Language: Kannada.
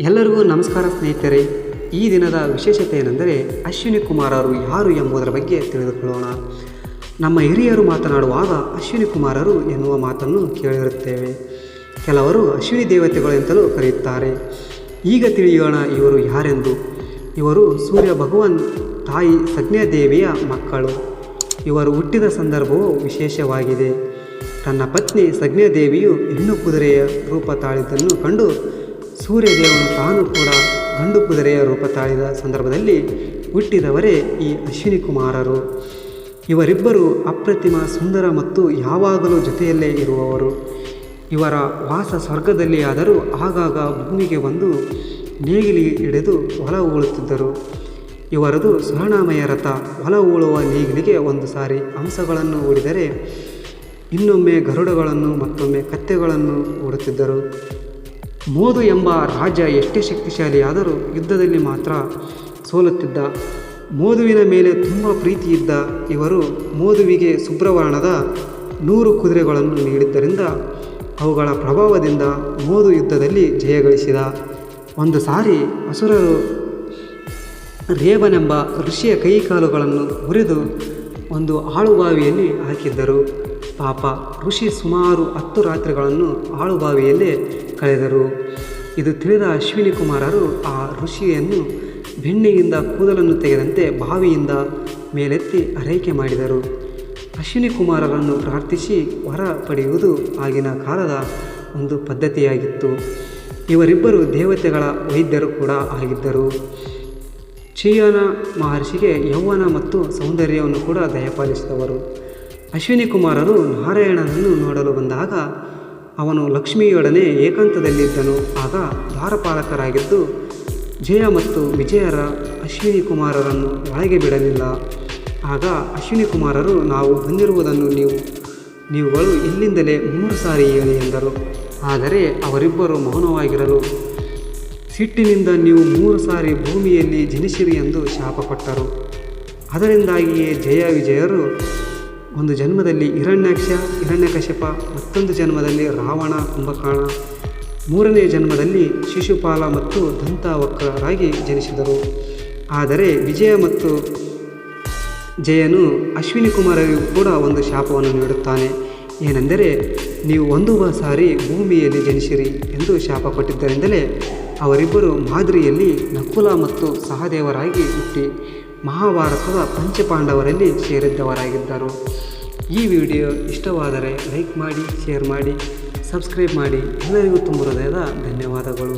ಎಲ್ಲರಿಗೂ ನಮಸ್ಕಾರ ಸ್ನೇಹಿತರೆ. ಈ ದಿನದ ವಿಶೇಷತೆ ಏನೆಂದರೆ ಅಶ್ವಿನಿ ಕುಮಾರರು ಯಾರು ಎಂಬುದರ ಬಗ್ಗೆ ತಿಳಿದುಕೊಳ್ಳೋಣ. ನಮ್ಮ ಹಿರಿಯರು ಮಾತನಾಡುವಾಗ ಅಶ್ವಿನಿ ಕುಮಾರರು ಎನ್ನುವ ಮಾತನ್ನು ಕೇಳಿರುತ್ತೇವೆ. ಕೆಲವರು ಅಶ್ವಿನಿ ದೇವತೆಗಳು ಎಂತಲೂ ಕರೆಯುತ್ತಾರೆ. ಈಗ ತಿಳಿಯೋಣ ಇವರು ಯಾರೆಂದು. ಇವರು ಸೂರ್ಯ ಭಗವಾನ್ ತಾಯಿ ಸಜ್ಞಾದೇವಿಯ ಮಕ್ಕಳು. ಇವರು ಹುಟ್ಟಿದ ಸಂದರ್ಭವು ವಿಶೇಷವಾಗಿದೆ. ತನ್ನ ಪತ್ನಿ ಸಂಜ್ಞಾದೇವಿಯು ಹೆಣ್ಣು ಕುದುರೆಯ ರೂಪ ತಾಳಿದ್ದನ್ನು ಕಂಡು ಸೂರ್ಯದೇವನು ತಾನು ಕೂಡ ಗಂಡು ಕುದುರೆಯ ರೂಪ ತಾಳಿದ ಸಂದರ್ಭದಲ್ಲಿ ಹುಟ್ಟಿದವರೇ ಈ ಅಶ್ವಿನಿ ಕುಮಾರರು. ಇವರಿಬ್ಬರು ಅಪ್ರತಿಮ, ಸುಂದರ ಮತ್ತು ಯಾವಾಗಲೂ ಜೊತೆಯಲ್ಲೇ ಇರುವವರು. ಇವರ ವಾಸ ಸ್ವರ್ಗದಲ್ಲಿ ಆದರೂ ಆಗಾಗ ಭೂಮಿಗೆ ಬಂದು ನೇಗಿಲಿ ಹಿಡಿದು ಹೊಲ ಉಳುತ್ತಿದ್ದರು. ಇವರದು ಸುವರ್ಣಾಮಯ ರಥ, ಹೊಲ ಉಳುವ ನೇಗಿಲಿಗೆ ಒಂದು ಸಾರಿ ಅಂಶಗಳನ್ನು ಹೂಡಿದರೆ ಇನ್ನೊಮ್ಮೆ ಗರುಡಗಳನ್ನು ಮತ್ತೊಮ್ಮೆ ಕತ್ತೆಗಳನ್ನು ಹೂಡುತ್ತಿದ್ದರು ಮೋದು ಎಂಬ ರಾಜ ಎಷ್ಟೇ ಶಕ್ತಿಶಾಲಿಯಾದರೂ ಯುದ್ಧದಲ್ಲಿ ಮಾತ್ರ ಸೋಲುತ್ತಿದ್ದ. ಮೋದುವಿನ ಮೇಲೆ ತುಂಬ ಪ್ರೀತಿಯಿದ್ದ ಇವರು ಮೋದುವಿಗೆ ಸುಬ್ರವರ್ಣದ ನೂರು ಕುದುರೆಗಳನ್ನು ನೀಡಿದ್ದರಿಂದ ಅವುಗಳ ಪ್ರಭಾವದಿಂದ ಮೋದು ಯುದ್ಧದಲ್ಲಿ ಜಯಗಳಿಸಿದ ಒಂದು ಸಾರಿ ಅಸುರರು ರೇವನೆಂಬ ಋಷಿಯ ಕೈಕಾಲುಗಳನ್ನು ಮುರಿದು ಒಂದು ಆಳುಬಾವಿಯಲ್ಲಿ ಹಾಕಿದ್ದರು. ಪಾಪ ಋಷಿ ಸುಮಾರು ಹತ್ತು ರಾತ್ರಿಗಳನ್ನು ಆಳುಬಾವಿಯಲ್ಲೇ ಕಳೆದರು. ಇದು ತಿಳಿದ ಅಶ್ವಿನಿ ಕುಮಾರರು ಆ ಋಷಿಯನ್ನು ಬೆಣ್ಣೆಯಿಂದ ಕೂದಲನ್ನು ತೆಗೆದಂತೆ ಬಾವಿಯಿಂದ ಮೇಲೆತ್ತಿ ಆರೈಕೆ ಮಾಡಿದರು. ಅಶ್ವಿನಿ ಕುಮಾರರನ್ನು ಪ್ರಾರ್ಥಿಸಿ ವರ ಪಡೆಯುವುದು ಆಗಿನ ಕಾಲದ ಒಂದು ಪದ್ಧತಿಯಾಗಿತ್ತು. ಇವರಿಬ್ಬರು ದೇವತೆಗಳ ವೈದ್ಯರು ಕೂಡ ಆಗಿದ್ದರು. ಚೀಯನ ಮಹರ್ಷಿಗೆ ಯೌವನ ಮತ್ತು ಸೌಂದರ್ಯವನ್ನು ಕೂಡ ದಯಪಾಲಿಸಿದವರು. ಅಶ್ವಿನಿ ಕುಮಾರರು ನಾರಾಯಣನನ್ನು ನೋಡಲು ಬಂದಾಗ ಅವನು ಲಕ್ಷ್ಮಿಯೊಡನೆ ಏಕಾಂತದಲ್ಲಿದ್ದನು. ಆಗ ದ್ವಾರಪಾಲಕರಾಗಿದ್ದು ಜಯ ಮತ್ತು ವಿಜಯರ ಅಶ್ವಿನಿ ಕುಮಾರರನ್ನು ಒಳಗೆ ಬಿಡಲಿಲ್ಲ. ಆಗ ಅಶ್ವಿನಿ ಕುಮಾರರು ನಾವು ಬಂದಿರುವುದನ್ನು ನೀವು, ನೀವುಗಳು ಇಲ್ಲಿಂದಲೇ ಮೂರು ಸಾರಿ ಹೇಳಿ ಎಂದರು. ಆದರೆ ಅವರಿಬ್ಬರು ಮೌನವಾಗಿರಲು, ಸಿಟ್ಟಿನಿಂದ ನೀವು ಮೂರು ಸಾರಿ ಭೂಮಿಯಲ್ಲಿ ಜನಿಸಿರಿ ಎಂದು ಶಾಪ ಕೊಟ್ಟರು ಅದರಿಂದಾಗಿಯೇ ಜಯ ವಿಜಯರು ಒಂದು ಜನ್ಮದಲ್ಲಿ ಹಿರಣ್ಯಾಕ್ಷ ಹಿರಣ್ಯಕಶಿಪ ಮತ್ತೊಂದು ಜನ್ಮದಲ್ಲಿ ರಾವಣ, ಕುಂಭಕರ್ಣ. ಮೂರನೇ ಜನ್ಮದಲ್ಲಿ ಶಿಶುಪಾಲ ಮತ್ತು ದಂತವಕ್ರರಾಗಿ ಜನಿಸಿದರು. ಆದರೆ ವಿಜಯ ಮತ್ತು ಜಯನು ಅಶ್ವಿನಿ ಕುಮಾರರಿಗೂ ಕೂಡ ಒಂದು ಶಾಪವನ್ನು ನೀಡುತ್ತಾನೆ. ಏನೆಂದರೆ, ನೀವು ಒಂದು ಸಾರಿ ಭೂಮಿಯಲ್ಲಿ ಜನಿಸಿರಿ ಎಂದು ಶಾಪ ಕೊಟ್ಟಿದ್ದರಿಂದಲೇ ಅವರಿಬ್ಬರು ಮಾದರಿಯಲ್ಲಿ ನಕುಲ ಮತ್ತು ಸಹದೇವರಾಗಿ ಹುಟ್ಟಿ. ಮಹಾಭಾರತದ ಪಂಚಪಾಂಡವರಲ್ಲಿ ಸೇರಿದ್ದವರಾಗಿದ್ದರು. ಈ ವಿಡಿಯೋ ಇಷ್ಟವಾದರೆ ಲೈಕ್ ಮಾಡಿ, ಶೇರ್ ಮಾಡಿ, ಸಬ್ಸ್ಕ್ರೈಬ್ ಮಾಡಿ. ಎಲ್ಲರಿಗೂ ತುಂಬ ಹೃದಯದ ಧನ್ಯವಾದಗಳು.